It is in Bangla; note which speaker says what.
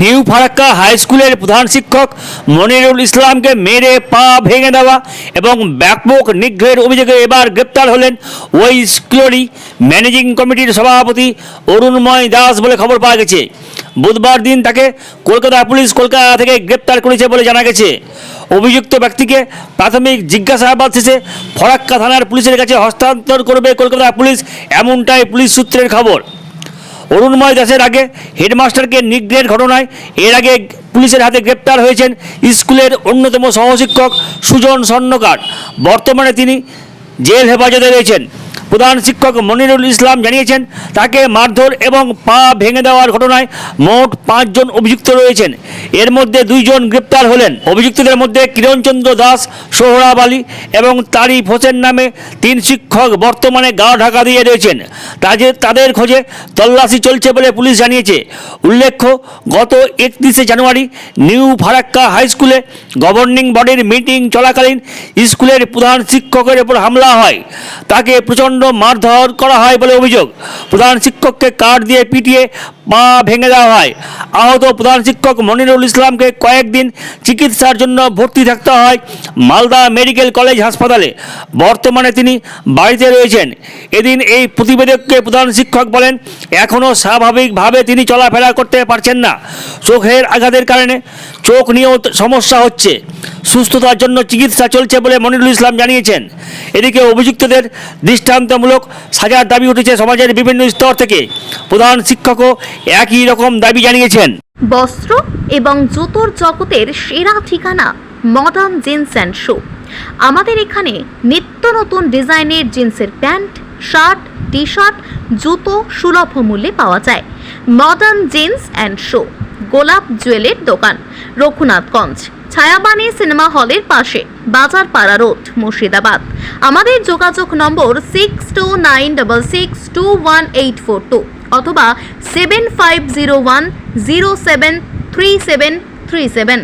Speaker 1: নিউ ফারাক্কা হাই স্কুলের প্রধান শিক্ষক মনিরুল ইসলামকে মেরে পা ভেঙে দেওয়া এবং ব্যাপক নিগ্রহের অভিযোগে এবার গ্রেপ্তার হলেন ওই স্কুলেরই ম্যানেজিং কমিটির সভাপতি অরুণময় দাস বলে খবর পাওয়া গেছে। বুধবার দিন তাকে কলকাতা পুলিশ কলকাতা থেকে গ্রেপ্তার করেছে বলে জানা গেছে। অভিযুক্ত ব্যক্তিকে প্রাথমিক জিজ্ঞাসাবাদ শেষে ফরাক্কা থানার পুলিশের কাছে হস্তান্তর করবে কলকাতা পুলিশ, এমনটাই পুলিশ সূত্রের খবর। অরুণময় দাসের আগে হেডমাস্টারকে নিগ্রহের ঘটনায় এর আগে পুলিশের হাতে গ্রেপ্তার হয়েছেন স্কুলের অন্যতম সহশিক্ষক সুজন স্বর্ণকার বর্তমানে তিনি জেল হেফাজতে রয়েছেন। প্রধান শিক্ষক মনিরুল ইসলাম জানিয়েছেন, তাকে মারধর এবং পা ভেঙে দেওয়ার ঘটনায় মোট পাঁচজন অভিযুক্ত রয়েছেন। এর মধ্যে দুইজন গ্রেপ্তার হলেন। অভিযুক্তদের মধ্যে কিরণচন্দ্র দাস, সোহরাব আলী এবং তারিফ হোসেন নামে তিন শিক্ষক বর্তমানে গা ঢাকা দিয়ে রয়েছেন। তাদের তাদের খোঁজে তল্লাশি চলছে বলে পুলিশ জানিয়েছে। উল্লেখ্য, গত একত্রিশে জানুয়ারি নিউ ফারাক্কা হাই স্কুলে গভর্নিং বডির মিটিং চলাকালীন স্কুলের প্রধান শিক্ষকের উপর হামলা হয়। তাকে প্রচণ্ড মারধর করা হয় বলে অভিযোগ। প্রধান শিক্ষককে কাঠ দিয়ে পিটিয়ে পা ভেঙে দেওয়া হয়। আহত প্রধান শিক্ষক মনিরুল ইসলামকে কয়েকদিন চিকিৎসার জন্য ভর্তি থাকতে হয় মালদা মেডিকেল কলেজ হাসপাতালে। বর্তমানে তিনি বাড়িতে রয়েছেন। এদিন এই প্রতিবেদককে প্রধান শিক্ষক বলেন, এখনও স্বাভাবিকভাবে তিনি চলাফেরা করতে পারছেন না। চোখের আঘাতের কারণে চোখ নিয়েও সমস্যা হচ্ছে। সুস্থতার জন্য চিকিৎসা চলছে বলে মনিরুল ইসলাম জানিয়েছেন। এদিকে অভিযুক্তদের দৃষ্টান্তমূলক সাজার দাবি উঠেছে সমাজের বিভিন্ন স্তর থেকে। প্রধান শিক্ষকও একই রকম দাবি জানিয়েছেন।
Speaker 2: বস্ত্র এবং জুতোর জগতের সেরা ঠিকানা মডার্ন জিন্স অ্যান্ড শু আমাদের এখানে নিত্য নতুন ডিজাইনের জিন্সের প্যান্ট, শার্ট টি শার্ট জুতো সুলভ মূল্যে পাওয়া যায়। মডার্ন জিন্স অ্যান্ড শো গোলাপ জুয়েলের দোকান, রঘুনাথগঞ্জ। ছায়াবাণী সিনেমা হলের পাশে, বাজার পাড়া রোড, মুর্শিদাবাদ। আমাদের যোগাযোগ number six two nine double six two one eight four two অথবা seven five zero one zero seven three seven three seven